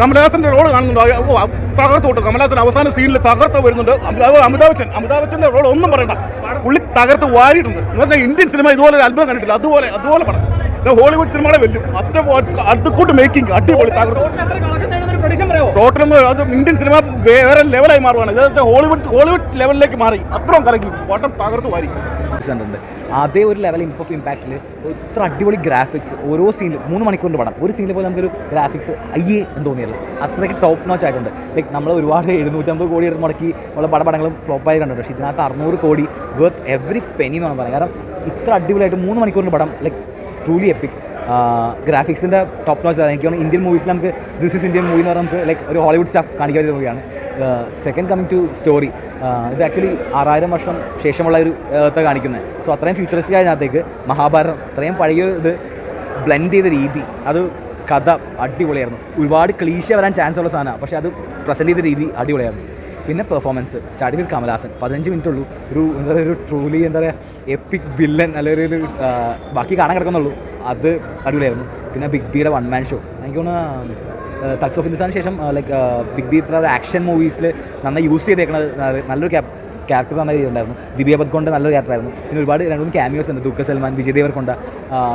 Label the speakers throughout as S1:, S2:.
S1: കമലഹാസന്റെ role കാണുന്നുണ്ട്? തകർത്തോട്ട് കമലഹാസൻ അവസാന സീനിൽ തകർത്ത് വരുന്നുണ്ട്. അമിതാഭ് ബച്ചൻ അമിതാഭ് ബച്ചന്റെ റോൾ ഒന്നും പറയണ്ട. പുള്ളി തകർത്ത് വാരിയിട്ടുണ്ട്. എന്ന് പറഞ്ഞാൽ ഇന്ത്യൻ സിനിമ ഇതുപോലെ ഒരു അത്ഭുതം കണ്ടിട്ടില്ല. അതുപോലെ അതുപോലെ പടം. ഹോളിവുഡ് സിനിമകളെ വെല്ലും. അത്ര മേക്കിംഗ് അടിപൊളി തകർത്ത്. അത് ഇന്ത്യൻ സിനിമ വേറെ ലെവലായി ഇത് ഹോളിവുഡ് ഹോളിവുഡ് ലെവലിലേക്ക് മാറി. അത്രയും കറങ്ങി വട്ടം തകർത്ത് വാരി.
S2: കണ്ടിട്ടുണ്ട്. അതേ ഒരു ലെവൽ ഇമ്പോഫ് ഇമ്പാക്റ്റിൽ ഇത്ര അടിപൊളി ഗ്രാഫിക്സ് ഓരോ സീനിൽ മൂന്ന് മണിക്കൂറിന്റെ പടം. ഒരു സീനിൽ പോലും നമുക്കൊരു ഗ്രാഫിക്സ് അയ്യേ എന്ന് തോന്നിയില്ല. അത്രയ്ക്ക് ടോപ്പ് നോച്ച് ആയിട്ടുണ്ട്. ലൈക്ക് നമ്മൾ ഒരുപാട് എഴുന്നൂറ്റമ്പത് കോടി എടുത്ത് മുടക്കി ഉള്ള പടപടങ്ങളും ഫ്ലോപ്പായി കണ്ടിട്ടുണ്ട്. പക്ഷേ ഇതിനകത്ത് അറുന്നൂറ് കോടി വർത്ത് എവറി പെനി എന്ന് പറയുന്നത്. പറയാം കാരണം ഇത്ര അടിപൊളിയായിട്ട് മൂന്ന് മണിക്കൂറിന്റെ പടം ലൈക്ക് ട്രൂലി എപ്പിക് ഗ്രാഫിക്സിന്റെ ടോപ്പ് നോച്ച് എനിക്ക് ഇന്ത്യൻ മൂവീസിൽ നമുക്ക് ദിസ് ഇസ് ഇന്ത്യൻ മൂവി എന്ന് പറഞ്ഞാൽ നമുക്ക് ലൈക്ക് ഒരു ഹോളിവുഡ് സ്റ്റാഫ് കാണിക്കാൻ മൂവിയാണ് സെക്കൻഡ് കമ്മിങ് ടു സ്റ്റോറി ഇത് ആക്ച്വലി ആറായിരം വർഷം ശേഷമുള്ള ഒരു ഇതാണ് കാണിക്കുന്നത് സോ അത്രയും ഫ്യൂച്ചറിസ്റ്റിക് അതിനകത്തേക്ക് മഹാഭാരതം അത്രയും പഴയ ഇത് ബ്ലെൻഡ് ചെയ്ത രീതി അത് കഥ അടിപൊളിയായിരുന്നു. ഒരുപാട് ക്ലീശ വരാൻ ചാൻസ് ഉള്ള സാധനമാണ് പക്ഷേ അത് പ്രസന്റ് ചെയ്ത രീതി അടിപൊളിയായിരുന്നു. പിന്നെ പെർഫോമൻസ് സ്റ്റാർട്ടിംഗ് വിത്ത് കമലഹാസൻ. പതിനഞ്ച് മിനിറ്റ് ഉള്ളൂ. ഒരു എന്താ പറയുക ഒരു ട്രൂലി എന്താ പറയുക എപ്പിക് വില്ലൻ അല്ലെങ്കിൽ ഒരു ബാക്കി കാണാൻ കിടക്കുന്നുള്ളൂ. അത് അടിപൊളിയായിരുന്നു. പിന്നെ ബിഗ് ബിയുടെ വൺ മാൻ ഷോ എനിക്ക് തോന്നുന്നു തക്സ് ഓഫ് ഹിന്ദുസ്ഥാന് ശേഷം ലൈക്ക് ബിഗ് ബി ഇത്ര ആക്ഷൻ മൂവീസിൽ നന്നായി യൂസ് ചെയ്തേക്കുന്നത് നല്ലൊരു ക്യാരക്ടർ നന്നായി ചെയ്തിട്ടുണ്ടായിരുന്നു. ദിവ്യ കൊണ്ട് നല്ലൊരു ക്യാരക്ടറായിരുന്നു പിന്നെ ഒരുപാട് രണ്ട് മൂന്ന് ക്യാമിയോസ് ഉണ്ട്. ദുഃഖ സൽമാൻ വിജയ് ദേവർക്കൊണ്ട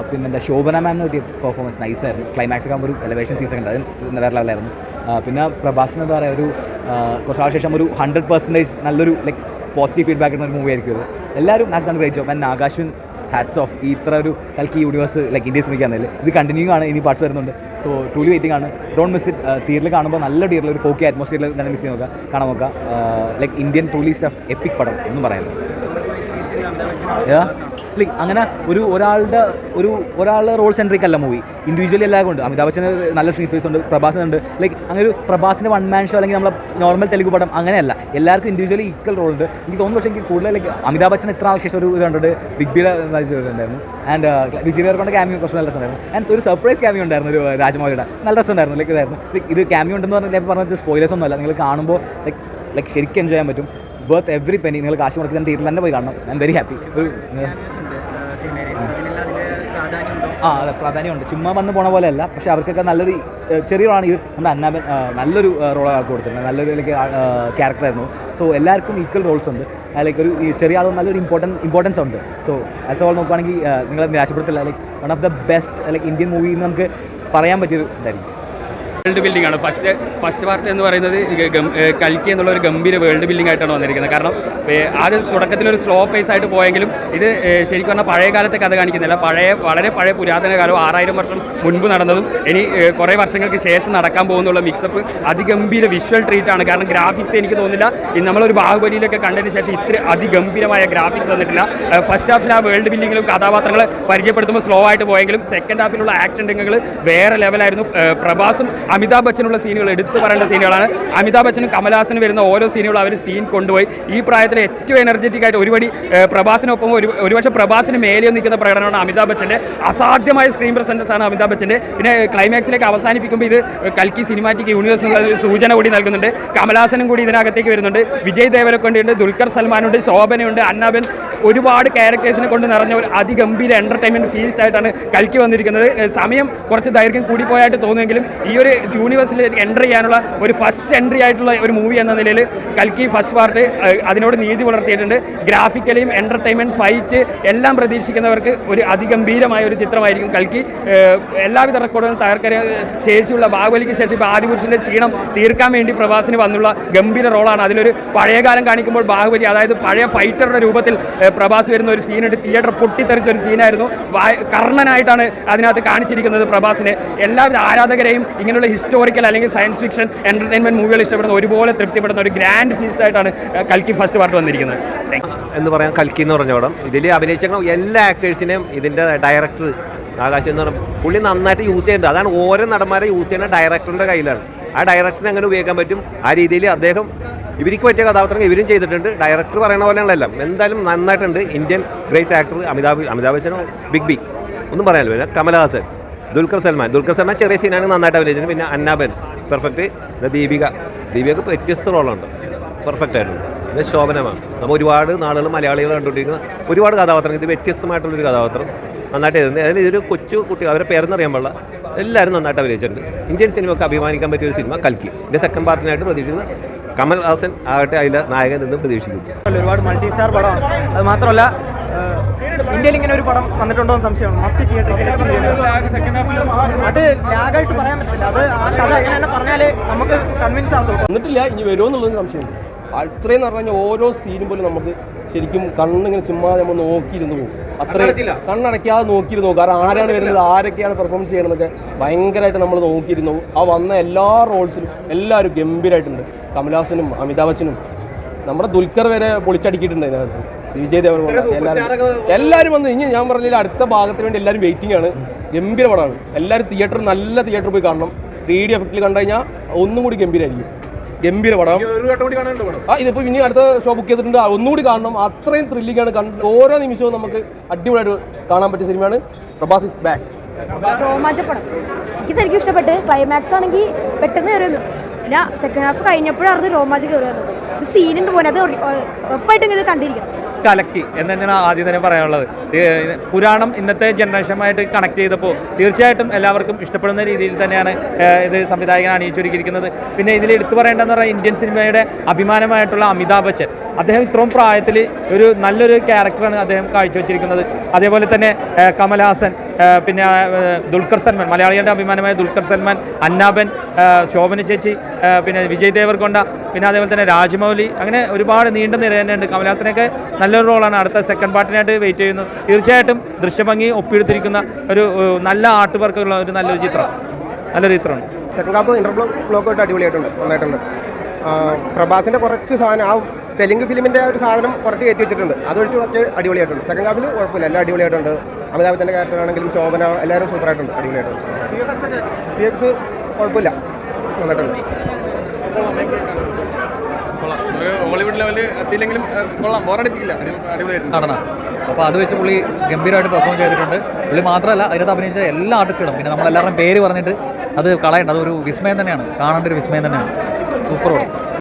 S2: പിന്നെ എന്താ ശോഭന മാമിന് പറ്റിയ പെർഫോമൻസ് നൈസായിരുന്നു ക്ലൈമാക്സ് ഒക്കെ ഒരു എലവേഷൻ സീസൺ ഉണ്ട്. അത് വേറെ ലെവലായിരുന്നു പിന്നെ പ്രഭാസ് എന്താ പറയുക ഒരു കുറച്ചാൾ ശേഷം ഒരു ഹൺഡ്രഡ് പെർസെന്റേജ് നല്ലൊരു ലൈക്ക് പോസിറ്റീവ് ഫീഡ്ബാക്ക് ഉള്ള ഒരു മൂവി ആയിരിക്കും ഇത്. എല്ലാവരും ഡൺ ഗ്രേറ്റ് ജോബ് ആൻഡ് ആകാശൻ ഹാറ്റ്സ് ഓഫ് ഈ ഇത്ര ഒരു കൽക്കി യൂണിവേഴ്സ് ലൈക്ക് ഇന്ത്യ ശ്രമിക്കാൻ ഇത് കണ്ടിന്യൂ ആണ്. ഇനി പാർട്സ് വരുന്നുണ്ട്. സോ ടൂലി വെയിറ്റിംഗ് ആണ്. ഡോണ്ട് മിസ് ഇറ്റ് തിയേറ്ററിൽ കാണുമ്പോൾ നല്ല തിയേറ്ററിൽ ഒരു ഫോക്കി അറ്റ്മോസ്ഫിയറിൽ തന്നെ മിസ് ചെയ്ത് നോക്കുക. കാണാൻ നോക്കുക. Like Indian truly stuff epic പടം എന്ന് പറയാനില്ല ലൈക്ക് അങ്ങനെ ഒരു ഒരാളുടെ ഒരു ഒരാളുടെ റോൾ സെൻട്രിക് അല്ല മൂവി ഇൻഡിവിജ്വലി എല്ലാവരും ഉണ്ട് അമിതാഭ് ബച്ചന് നല്ല സ്ക്രീൻ സ്പേസ് ഉണ്ട് പ്രഭാസൻ ഉണ്ട്. ലൈക്ക് അങ്ങനെ ഒരു പ്രഭാസിന്റെ വൺ മാൻ ഷോ അല്ലെങ്കിൽ നമ്മളെ നോർമൽ തെലുഗു പടം അങ്ങനെയല്ല. എല്ലാവർക്കും ഇൻഡിവിജ്വലി ഈക്വൽ റോൾ ഉണ്ട്. എനിക്ക് തോന്നുന്നു പക്ഷേ എനിക്ക് കൂടുതൽ ലൈക്ക് അമിതാഭ് ബച്ചൻ ഇത്ര ആവശ്യം ഒരു ഇത് കണ്ടിട്ട് ബിഗ് ബി ഉണ്ടായിരുന്നു. ആൻഡ് വിജയ് ദേവർക്കൊണ്ട ക്യാമിയോ കുറച്ച് നല്ല രസമുണ്ടായിരുന്നു. ആൻഡ് ഒരു സർപ്രൈസ് ക്യാമിയോ ഉണ്ടായിരുന്നു ഒരു രാജമൗലിയുടെ നല്ല രസമുണ്ടായിരുന്നു ലൈക്ക് ഇതായിരുന്നു. ലൈക്ക് ഇത് ക്യാമിയോ ഉണ്ടെന്ന് പറഞ്ഞാൽ ഞാൻ പറഞ്ഞത് സ്പോയിലേഴ്സ് ഒന്നുമല്ല നിങ്ങൾ കാണുമ്പോൾ ലൈക്ക് ലൈക്ക് ശരിക്കും എൻജോയ് ചെയ്യാൻ പറ്റും. ബർത്ത് എവറി പെനി നിങ്ങൾ കാശ് മുടക്കി തന്നെ തിയേറ്ററിൽ തന്നെ പോയി കാണണം. ഐ എം വെരി ഹാപ്പി ഒരു ആ അതെ പ്രാധാന്യമുണ്ട്. ചുമ്മാ വന്ന് പോണ പോലെ അല്ല പക്ഷെ അവർക്കൊക്കെ നല്ലൊരു ചെറിയ ഇത് നമ്മുടെ അന്നാപൻ നല്ലൊരു റോൾ ആൾക്ക് കൊടുത്തിരുന്നത്. നല്ലൊരു ക്യാരക്ടറായിരുന്നു സോ എല്ലാവർക്കും ഈക്വൽ റോൾസ് ഉണ്ട്. ലൈക്ക് ഒരു ചെറിയ ആളും നല്ലൊരു ഇമ്പോർട്ടന്റ് ഇമ്പോർട്ടൻസ് ഉണ്ട്. സോ ആസ് ഓൾ നോക്കുകയാണെങ്കിൽ നിങ്ങളെ നിരാശപ്പെടുത്തില്ല. Like one of the best like Indian movie എന്ന് നമുക്ക് പറയാൻ പറ്റിയൊരു ഇതായിരിക്കും.
S3: വേൾഡ് ബിൽഡിംഗ് ആണ്. ഫസ്റ്റ് ഫസ്റ്റ് പാർട്ട് എന്ന് പറയുന്നത് കൽക്കി എന്നുള്ള ഒരു ഗംഭീര വേൾഡ് ബിൽഡിംഗ് ആയിട്ടാണ് വന്നിരിക്കുന്നത്. കാരണം ആദ്യം തുടക്കത്തിൽ ഒരു സ്ലോ പേസ് ആയിട്ട് പോയെങ്കിലും ഇത് ശരിക്കും പറഞ്ഞാൽ പഴയ കാലത്തെ കഥ കാണിക്കുന്നില്ല. പഴയ വളരെ പഴയ പുരാതന കാലം ആറായിരം വർഷം മുൻപ് നടന്നതും ഇനി കുറേ വർഷങ്ങൾക്ക് ശേഷം നടക്കാൻ പോകുന്നുള്ള മിക്സപ്പ് അതിഗംഭീര വിഷ്വൽ ട്രീറ്റ് ആണ്. കാരണം ഗ്രാഫിക്സ് എനിക്ക് തോന്നില്ല നമ്മളൊരു ബാഹുബലിയിലൊക്കെ കണ്ടതിന് ശേഷം ഇത്ര അതിഗംഭീരമായ ഗ്രാഫിക്സ് വന്നിട്ടില്ല. ഫസ്റ്റ് ഹാഫിൽ ആ വേൾഡ് ബിൽഡിങ്ങിലും കഥാപാത്രങ്ങളെ പരിചയപ്പെടുത്തുമ്പോൾ സ്ലോ ആയിട്ട് പോയെങ്കിലും സെക്കൻഡ് ഹാഫിലുള്ള ആക്ഷൻ രംഗങ്ങൾ വേറെ ലെവലായിരുന്നു പ്രഭാസും പ്രഭാസും അമിതാഭ് ബച്ചനുള്ള സീനുകൾ എടുത്തു പറയേണ്ട സീനുകളാണ്. അമിതാഭ് ബച്ചനും കമലഹാസനും വരുന്ന ഓരോ സീനുകളും അവർ സീൻ കൊണ്ടുപോയി. ഈ പ്രായത്തിൽ ഏറ്റവും എനർജറ്റിക് ആയിട്ട് ഒരുപടി പ്രഭാസിനൊപ്പം ഒരു ഒരുപക്ഷെ പ്രഭാസിന് മേലെ നിൽക്കുന്ന പ്രകടനമാണ് അമിതാഭ് ബച്ചന്റെ അസാധ്യമായ സ്ക്രീൻ പ്രസന്റൻസ് ആണ് അമിതാഭ് ബച്ചന്റെ പിന്നെ ക്ലൈമാക്സിലേക്ക് അവസാനിപ്പിക്കുമ്പോൾ ഇത് കൽക്കി സിനിമാറ്റിക് യൂണിവേഴ്സ് എന്നുള്ള ഒരു സൂചന കൂടി നൽകുന്നുണ്ട്. കമലഹാസനും കൂടി ഇതിനകത്തേക്ക് വരുന്നുണ്ട്. വിജയ് ദേവരക്കൊണ്ടുണ്ട് ദുൽഖർ സൽമാനുണ്ട് ശോഭനയുണ്ട് അന്നാബൻ. ഒരുപാട് ക്യാരക്ടേഴ്സിനെ കൊണ്ട് നിറഞ്ഞ ഒരു അതിഗംഭീര എന്റർടൈൻമെന്റ് ഫീസ്റ്റ് ആയിട്ടാണ് കൽക്കി വന്നിരിക്കുന്നത്. സമയം കുറച്ച് ദൈർഘ്യം കൂടിപ്പോയായിട്ട് തോന്നുമെങ്കിലും ഈ ഒരു യൂണിവേഴ്സിലേക്ക് എന്റർ ചെയ്യാനുള്ള ഒരു ഫസ്റ്റ് എൻട്രി ആയിട്ടുള്ള ഒരു മൂവി എന്ന നിലയിൽ കൽക്കി ഫസ്റ്റ് പാർട്ട് അതിനോട് നീതി പുലർത്തിയിട്ടുണ്ട്. ഗ്രാഫിക്കലിയും എന്റർടൈൻമെന്റ് ഫൈറ്റ് എല്ലാം പ്രതീക്ഷിക്കുന്നവർക്ക് ഒരു അതിഗംഭീരമായ ഒരു ചിത്രമായിരിക്കും കൽക്കി. എല്ലാവിധ റെക്കോർഡുകളും തകർക്കര ശേഷിയുള്ള ബാഹുബലിക്ക് ശേഷം ഇപ്പോൾ ആദിപുരുഷന്റെ ക്ഷീണം തീർക്കാൻ വേണ്ടി പ്രവാസിന് വന്നുള്ള ഗംഭീര റോളാണ്. അതിലൊരു പഴയകാലം കാണിക്കുമ്പോൾ ബാഹുബലി അതായത് പഴയ ഫൈറ്ററുടെ രൂപത്തിൽ പ്രഭാസ് വരുന്ന ഒരു സീനുണ്ട് തിയേറ്റർ പൊട്ടിത്തെറിച്ച ഒരു സീനായിരുന്നു കർണനായിട്ടാണ് അതിനകത്ത് കാണിച്ചിരിക്കുന്നത് പ്രഭാസിനെ. എല്ലാവിധ ആരാധകരെയും ഇങ്ങനെയുള്ള ഹിസ്റ്റോറിക്കൽ അല്ലെങ്കിൽ സയൻസ് ഫിക്ഷൻ എന്റർടൈൻമെന്റ് മൂവികൾ ഇഷ്ടപ്പെടുന്ന ഒരുപോലെ തൃപ്തിപ്പെടുന്ന ഒരു ഗ്രാൻഡ് ഫീസ്റ്റ് ആയിട്ടാണ് കൽക്കി ഫസ്റ്റ് പാർട്ട് വന്നിരിക്കുന്നത്.
S4: എന്ന് പറയാൻ കൽക്കി എന്ന് പറഞ്ഞ പടം. ഇതിൽ അഭിനയിച്ച എല്ലാ ആക്ടേഴ്സിനെയും ഇതിന്റെ ഡയറക്ടർ ആകാശം എന്ന് പറഞ്ഞ പുള്ളി നന്നായിട്ട് യൂസ് ചെയ്യുന്നത് അതാണ് ഓരോ നടന്മാരെ യൂസ് ചെയ്യുന്ന ഡയറക്ടറിന്റെ കയ്യിലാണ്. ആ ഡയറക്ടറിനെ അങ്ങനെ ഉപയോഗിക്കാൻ പറ്റും? ആ രീതിയിൽ അദ്ദേഹം ഇവർക്ക് പറ്റിയ കഥാപാത്രങ്ങൾ ഇവരും ചെയ്തിട്ടുണ്ട്. ഡയറക്ടർ പറയുന്ന എല്ലാം. എന്തായാലും നന്നായിട്ടുണ്ട്. Indian great actor Amitabh Amitabh ബച്ചനോ big B ഒന്നും പറയാനല്ലോ. കമലഹാസൻ. ദുൽഖർ സൽമാൻ. ദുൽഖർ സൽമാൻ ചെറിയ സീനാണ് നന്നായിട്ട് അഭിനയിച്ചത് പിന്നെ അന്നാബൻ പെർഫെക്റ്റ് പിന്നെ ദീപിക. ദീപികക്ക് വ്യത്യസ്ത റോളുണ്ട് പെർഫെക്റ്റ് ആയിട്ടുണ്ട്. പിന്നെ ശോഭനമാണ്. നമ്മൾ ഒരുപാട് നാളുകൾ മലയാളികൾ കണ്ടുകൊണ്ടിരിക്കുന്ന ഒരുപാട് കഥാപാത്രങ്ങൾ. ഇത് വ്യത്യസ്തമായിട്ടുള്ളൊരു കഥാപാത്രം നന്നായിട്ട് എഴുതുന്നത് അതിൽ ഇതൊരു കൊച്ചു കുട്ടികൾ അവരെ പേരെന്ന് അറിയാൻ പാടില്ല. എല്ലാവരും നന്നായിട്ട് അഭിനയിച്ചിട്ടുണ്ട്. ഇന്ത്യൻ സിനിമയ്ക്ക് അഭിമാനിക്കാൻ പറ്റിയ ഒരു സിനിമ കൽക്കി. ഇതിന്റെ സെക്കൻഡ് പാർട്ടിനായിട്ട് പ്രതീക്ഷിക്കുന്നത് കമൽ ഹാസൻ ആകട്ടെ അതിലെ നായകൻ എന്ന് പ്രതീക്ഷിക്കുന്നു.
S5: ഒരുപാട് മൾട്ടി സ്റ്റാർ പടമാണ്. അത് മാത്രമല്ല ഇന്ത്യയിൽ ഇങ്ങനെ ഒരു പടം വന്നിട്ടുണ്ടോ എന്ന് സംശയമാണ്. മസ്റ്റ് തിയേറ്റർ അത് ലാഗായിട്ട് പറയാൻ പറ്റില്ല. അത് ആ കഥ എങ്ങനെ പറഞ്ഞാലേ നമുക്ക് കൺവിൻസ് ആകത്തുള്ളൂ
S6: വന്നിട്ടില്ല ഇനി വരുമോ സംശയം സംശയമുണ്ട് അത്രയും എന്ന് പറഞ്ഞു കഴിഞ്ഞാൽ ഓരോ സീനും പോലും നമുക്ക് ശരിക്കും കണ്ണിങ്ങനെ ചുമ്മാതെ നമ്മൾ നോക്കിയിരുന്നു. പോകും അത്രയും കണ്ണടയ്ക്കാതെ നോക്കിയിരുന്നു. പോകും കാരണം ആരാണ് വരുന്നത് ആരൊക്കെയാണ് പെർഫോമൻസ് ചെയ്യണമെന്നൊക്കെ ഭയങ്കരമായിട്ട് നമ്മൾ നോക്കിയിരുന്നു. ആ വന്ന എല്ലാ റോൾസിലും എല്ലാവരും ഗംഭീരമായിട്ടുണ്ട് കമലഹാസനും അമിതാഭ് ബച്ചനും. നമ്മുടെ ദുൽഖർ വരെ പൊളിച്ചടിക്കിയിട്ടുണ്ട് അതിനകത്ത്. വിജയ് എല്ലാവരും എല്ലാവരും വന്ന്. ഇനി ഞാൻ പറഞ്ഞില്ല അടുത്ത ഭാഗത്തിന് വേണ്ടി എല്ലാവരും വെയിറ്റിംഗ് ആണ്. ഗംഭീര പടമാണ്. എല്ലാവരും തിയേറ്റർ നല്ല തിയേറ്ററിൽ പോയി കാണണം. ത്രീ ഡി എഫക്റ്റിൽ കണ്ടു കഴിഞ്ഞാൽ ഒന്നും കൂടി ഗംഭീരമായിരിക്കും ഗംഭീര പടം. ആ ഇതിപ്പോ ഇനി അടുത്ത ഷോ ബുക്ക് ചെയ്തിട്ടുണ്ട്. ഒന്നുകൂടി കാണണം. അത്രയും ത്രില്ലിംഗ് ആണ്. കണ്ട് ഓരോ നിമിഷവും നമുക്ക് അടിപൊളിയായിട്ട് കാണാൻ പറ്റിയ സിനിമയാണ്. പ്രഭാസ് ഇസ് ബാക്ക്
S7: രോമാഞ്ചപ്പടം എനിക്ക് ശരിക്കും ഇഷ്ടപ്പെട്ട്. ക്ലൈമാക്സ് ആണെങ്കിൽ പെട്ടെന്ന് കയറുന്നു പിന്നെ സെക്കൻഡ് ഹാഫ് കഴിഞ്ഞപ്പോഴായിരുന്നു രോമാഞ്ചം കയറി വന്നത് സീനുണ്ട് പോലെ അത് ഉറപ്പായിട്ടും ഇത് കണ്ടിരിക്കണം.
S8: കലക്കി എന്ന് തന്നെയാണ് ആദ്യം തന്നെ പറയാനുള്ളത്. പുരാണം ഇന്നത്തെ ജനറേഷനുമായിട്ട് കണക്ട് ചെയ്തപ്പോൾ തീർച്ചയായിട്ടും എല്ലാവർക്കും ഇഷ്ടപ്പെടുന്ന രീതിയിൽ തന്നെയാണ് ഇത് സംവിധായകൻ അണിയിച്ചൊരുക്കിയിരിക്കുന്നത്. പിന്നെ ഇതിൽ എടുത്തു പറയേണ്ടതെന്ന് പറഞ്ഞാൽ ഇന്ത്യൻ സിനിമയുടെ അഭിമാനമായിട്ടുള്ള അമിതാഭ് ബച്ചൻ. അദ്ദേഹം ഇത്രയും പ്രായത്തിൽ ഒരു നല്ലൊരു ക്യാരക്ടറാണ് അദ്ദേഹം കാഴ്ചവെച്ചിരിക്കുന്നത്. അതേപോലെ തന്നെ കമൽഹാസൻ പിന്നെ ദുൽഖർ സൽമാൻ മലയാളികളുടെ അഭിമാനമായ ദുൽഖർ സൽമാൻ അന്നാബൻ ശോഭന ചേച്ചി പിന്നെ വിജയ് ദേവർകൊണ്ട പിന്നെ അതേപോലെ തന്നെ രാജമൗലി അങ്ങനെ ഒരുപാട് നീണ്ട നിര തന്നെയുണ്ട്. കമൽഹാസനൊക്കെ നല്ലൊരു റോളാണ്. അടുത്ത സെക്കൻഡ് പാർട്ടിനായിട്ട് വെയിറ്റ് ചെയ്യുന്നു. തീർച്ചയായിട്ടും ദൃശ്യഭംഗി ഒപ്പിയെടുത്തിരിക്കുന്ന ഒരു നല്ല ആർട്ട് വർക്കുള്ള ഒരു നല്ലൊരു ചിത്രം. നല്ലൊരു ചിത്രമാണ്.
S9: Second half inter block block ആയിട്ട് അടിപൊളിയായിട്ടുണ്ട്. നന്നായിട്ടുണ്ട്. പ്രഭാസിന്റെ കുറച്ച് സാധനം ആ തെലുങ്ക് ഫിലിമിന്റെ ഒരു സാധനം കുറച്ച് കയറ്റി വെച്ചിട്ടുണ്ട്. അതൊഴിച്ച് കുറച്ച് അടിപൊളിയായിട്ടുണ്ട്. സെക്കൻഡ് ഹാഫിൽ കുഴപ്പമില്ല. എല്ലാം അടിപൊളിയായിട്ടുണ്ട്. അമിതാഭത്തിന്റെ ക്യാരക്ടർ ആണെങ്കിലും ശോഭന എല്ലാവരും സൂപ്പറായിട്ടുണ്ട്. അടിപൊളിയായിട്ടുണ്ട്. പി എക്സ് കുഴപ്പമില്ല. വന്നിട്ടുണ്ട്
S10: ഒരു ഹോളിവുഡ് ലെവലിൽ എത്തിയില്ലെങ്കിലും കൊള്ളാം. ബോറടിപ്പിക്കില്ല അടി- അടിപൊളിയായിരുന്നു
S11: നടന അപ്പോൾ അത് വെച്ച് പുള്ളി ഗംഭീരമായിട്ട് പെർഫോം ചെയ്തിട്ടുണ്ട്. പുള്ളി മാത്രമല്ല അതിനകത്ത് അഭിനയിച്ച എല്ലാ ആർട്ടിസ്റ്റുകളും പിന്നെ നമ്മളെല്ലാവരുടെയും പേര് പറഞ്ഞിട്ട് അത് കളയണ്ട. അതൊരു വിസ്മയം തന്നെയാണ്. കാണേണ്ട ഒരു വിസ്മയം തന്നെയാണ്. സൂപ്പർ